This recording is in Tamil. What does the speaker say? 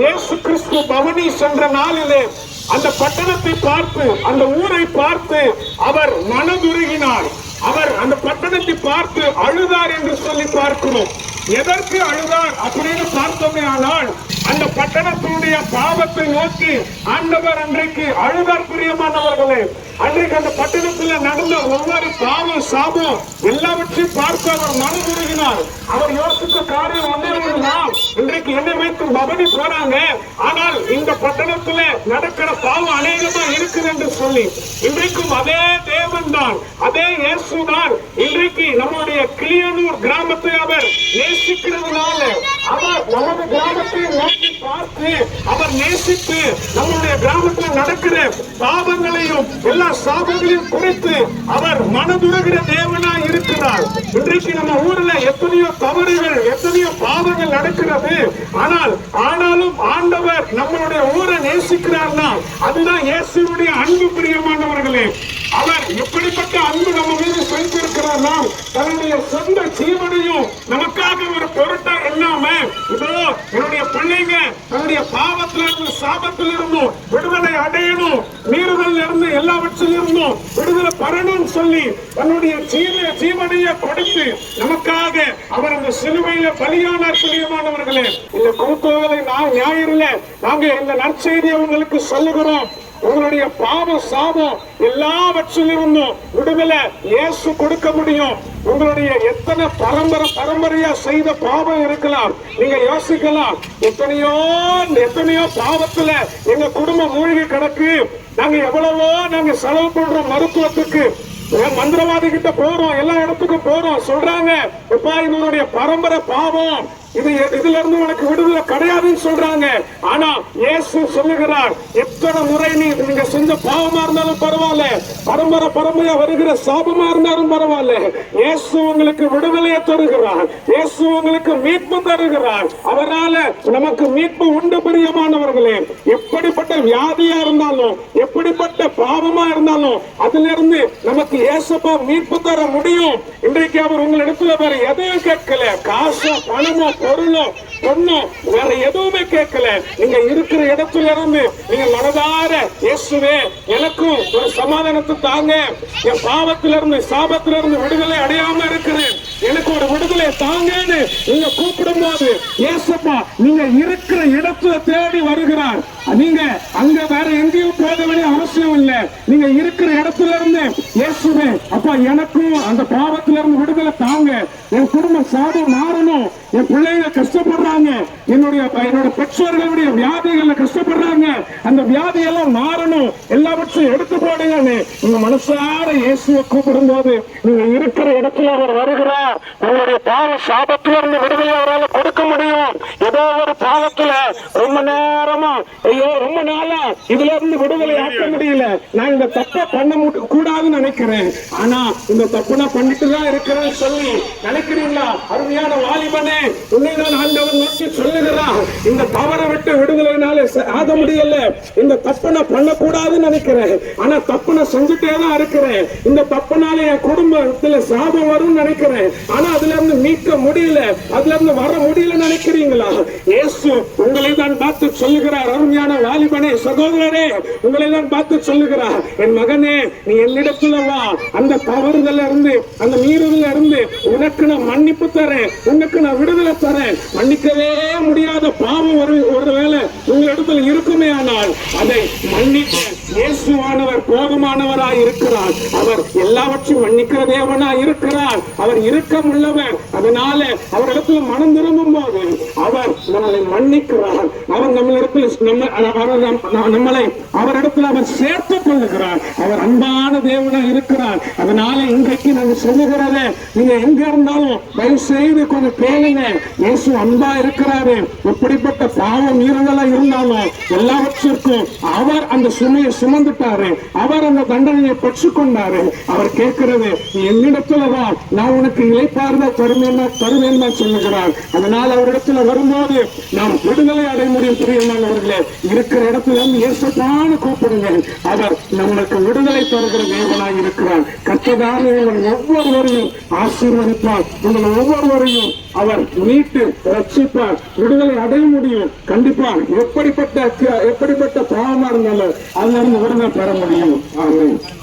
இயேசு கிறிஸ்து பவனி சென்ற நாளிலே அந்த பட்டணத்தை பார்த்து அந்த ஊரை பார்த்து அவர் மனதுருகினார். அவர் அந்த பட்டணத்தை பார்த்து அழுதார் என்று சொல்லி பார்க்கிறோம். எதற்கு அழுதார் அப்படின்னு பார்த்தோமே ஆனால் அந்த பட்டணத்தை நம்முடைய பாவத்தை நோக்கி ஆண்டவர் அன்றைக்கு அழுதார் பிரியமானவர்களே. அன்றைக்கு அந்த பட்டணத்தில் நடந்த ஒவ்வொரு பாவம் சாபம் எல்லாவற்றையும் பார்த்து அவர் மனதுருகினார். அவர் யோசித்த காரியம் ஒன்றே ஒன்றுதான் இன்றைக்கு என்னை வைத்து பவனி போறாங்க. ஆனால் இந்த பட்டணத்துல நடக்கிற பாவம் அநேகமா இருக்குது சொல்லி இன்றைக்கும் அதே தேவன் தான் அதே இயேசு தான். இன்றைக்கு நம்முடைய கிளியனூர் கிராமத்தை அவர் நேசிக்கிறதுனால அவர் நமது கிராமத்தை நோக்கி பார்த்து அவர் நேசித்து நம்முடைய கிராமத்தில் நடக்கிற பாவங்களையும் எல்லா சாபங்களையும் குறித்து அவர் மனதுருகிற தேவனாய் இருக்கிறார். இன்றைக்கு நம்ம ஊர்ல எத்தனையோ தவறுகள் எத்தனையோ பாவங்கள் நடக்கிறது. ஆனால் ஆனாலும் ஆண்டவர் நம்மளுடைய ஊரை நேசிக்கிறார்னா அதுதான் இயேசுடைய அன்பு பிரியமானவர்களே. அவர் எப்படிப்பட்ட அன்பு நம்ம மீது செலுத்திருக்கிறார்னா தன்னுடைய சொந்த ஜீவனையும் நமக்காக ஒரு பொருட்டா இல்லாம இதோ என்னுடைய பிள்ளைங்க தன்னுடைய பாவத்துல இருந்து சாபத்தில் இருந்தும் விடுதலை அடையணும். நீர்கள் இருந்து எல்லாவற்றிலிருந்தும் விடுதலை பெறணும்னு சொல்லி தன்னுடைய ஜீவனையை கொடுத்து நமக்காக அவர் அந்த சிலுவையில பலியானார் பிரியமானவர்களே இந்த குருத்தோதலை நான் ஞாயிறுல நாங்க இந்த நற்செய்தியை உங்களுக்கு சொல்லுகிறோம். உங்களுடைய பாவ சாபம் எல்லாவற்றிலிருந்தும் விடுதலை இயேசு கொடுக்க முடியும். உங்களுடைய எத்தனை பரம்பரை பரம்பரையா செய்த பாவம் இருக்கலாம் நீங்க யோசிக்கலாம். எத்தனையோ எத்தனையோ பாவத்துல எங்க குடும்பம் மூழ்கி கிடக்கு. நாங்க எவ்வளவோ நாங்க செலவு பண்றோம் மருத்துவத்துக்கு. மந்திரவாதி கிட்ட போறோம் எல்லா இடத்துக்கும் போறோம் சொல்றாங்க. எப்பா இதனுடைய பரம்பரை பாவம். இது இதுல இருந்து உனக்கு விடுதலை கிடையாதுன்னு சொல்றாங்க. ஆனா இயேசு சொல்லுகிறார் எத்தனை முறை நீ நீங்க செஞ்ச பாவமா இருந்தாலும் பரவாயில்ல. பரம்பரை பரம்பரையா வருகிற சாபமா இருந்தாலும் பரவாயில்ல. இயேசு உங்களுக்கு விடுதலையை தருகிறார். இயேசு உங்களுக்கு மீட்பு தருகிறார். அவரால நமக்கு மீட்பு உண்டு பிரியமானவர்களே. எப்படிப்பட்ட வியாதியா இருந்தாலும் எப்படிப்பட்ட பாவமா இருந்தாலும் அதுல இருந்து நமக்கு இயேசப்பா மீட்பு தர முடியும். இன்றைக்கு அவர் உங்களிடத்துல வேற எதையும் கேட்கல. காசோ பணமோ பொருளோ பொண்ணோ வேற எதுவுமே கேட்கல. நீங்க இருக்கிற இடத்துல இருந்து நீங்க மனதார இயேசுவே எனக்கும் ஒரு சமாதானத்தை தாங்க. என் பாவத்தில இருந்து சாபத்தில இருந்து விடுதலை அடையாம இருக்கிறேன். எனக்கு ஒரு விடுதலை தாங்கன்னு நீங்க கூப்பிடும் போது ஏசப்பா நீங்க இருக்கிற இடத்துல தேடி வருகிறார். நீங்க அங்க வேற எங்கேயும் போக வேண்டிய அவசியம் இல்ல. நீங்க இருக்கிற இடத்துல இருந்து இயேசுவே அப்பா எனக்கும் அந்த பாவத்துல இருந்து விடுதலை தாங்க. என் குடும்பம் சாதம் மாறணும். என் பிள்ளைங்க கஷ்டப்படுறாங்க. என்னுடைய என்னோட பெற்றோர்களுடைய வியாதிகள்ல கஷ்டப்படுறாங்க. அந்த வியாதியெல்லாம் மாறணும். எல்லாவற்றையும் எடுத்து போடுங்கன்னு உங்க மனசார இயேசுவை கூப்பிடும் போது நீங்க இருக்கிற இடத்துல அவர் வருகிறார். உங்களுடைய பாவ சாபத்துல இருந்து விடுதலை அவரால் கொடுக்க முடியும். ஏதோ ஒரு பாவத்துல ரொம்ப நேரம் இதுல இருந்து விடுதலை ஆக்க முடியல. நான் இந்த தப்பை பண்ண கூடாதுன்னு நினைக்கிறேன். ஆனா இந்த தப்பு நான் பண்ணிட்டு தான் இருக்கிறேன்னு சொல்லி. நினைக்கிறீங்களா? அருமையான வாலிபனே உன்னை நான் ஆண்டவர் நோக்கி சொல்லுகிறான் இந்த தவறை விட்டு விடுதலைனால ஆக முடியல. இந்த தப்பை நான் பண்ணக்கூடாதுன்னு நினைக்கிறேன். ஆனா தப்பு நான் செஞ்சுட்டே தான் இருக்கிறேன். இந்த தப்புனால என் குடும்பத்துல சாபம் வரும்னு நினைக்கிறேன். ஆனா அதுல இருந்து மீட்க முடியல. அதுல இருந்து வர முடியல நினைக்கிறீங்களா? இயேசு உங்களை தான் பார்த்து சொல்லுகிறார். அருமையான வாலிபனே சகோதரரே உங்களை தான் பார்த்து சொல்லுகிறார் என் மகனே நீ என்னிடத்துல வா அந்த தவறுதல இருந்து அந்த மீறுதல இருந்து உனக்கு நான் மன்னிப்பு தரேன் உனக்கு நான் விடுதலை தரேன். மன்னிக்கவே முடியாத பாவம் ஒரு ஒருவேளை உங்களிடத்தில் இருக்குமே ஆனால் அதை மன்னிக்க இயேசுவானவர் கோபமானவராய் இருக்கிறார். அவர் எல்லாவற்றையும் மன்னிக்கிற தேவனாய் இருக்கிறார். அவர் இருக்கம் உள்ளவர் அதனால அவரிடத்துல மனம் திரும்பும் போது அவர் நம்மளை மன்னிக்கிறார். அவர் நம்மளிடத்தில் நம்ம அவர் நம்மளை அவரிடத்துல அவர் சேர்த்து கொள்ளுகிறார் அவர் அன்பான தேவனாக இருக்கிறார். அதனால இன்றைக்கு நாங்கள் சொல்லுகிறத நீங்க எங்க இருந்தாலும் தயவு செய்து கொஞ்சம் கேளுங்க. இயேசு அன்பா இருக்கிறாரு. எப்படிப்பட்ட பாவம் மீறுதலா இருந்தாலும் எல்லாவற்றிற்கும் அவர் அந்த சுமையை சுமந்துட்டாரு. அவர் அந்த தண்டனையை பெற்றுக்கொண்டாரு. அவர் கேட்கிறது நீ என்னிடத்துல வா. நான் உனக்கு இழைப்பார்ந்த தருமேன் தருமேன்னா சொல்லுகிறார். அதனால அவரிடத்துல வரும்போது நாம் விடுதலை அடைய முடியும் பிரியமானவர்களே இருக்கிற இடத்துல இருந்து இயேசுதான கூப்பிடுங்க. அவர் நம்மளுக்கு விடுதலை தருகிற தேவனாய் இருக்கிறார். கத்ததான உங்கள் ஒவ்வொருவரையும் ஆசீர்வதிப்பார். உங்கள் ஒவ்வொருவரையும் அவர் மீட்டு ரட்சிப்பார். விடுதலை அடைய முடியும். கண்டிப்பா எப்படிப்பட்ட எப்படிப்பட்ட பாவமா இருந்தாலும் அதுல இருந்து விடுதலை பெற முடியும். ஆமாம்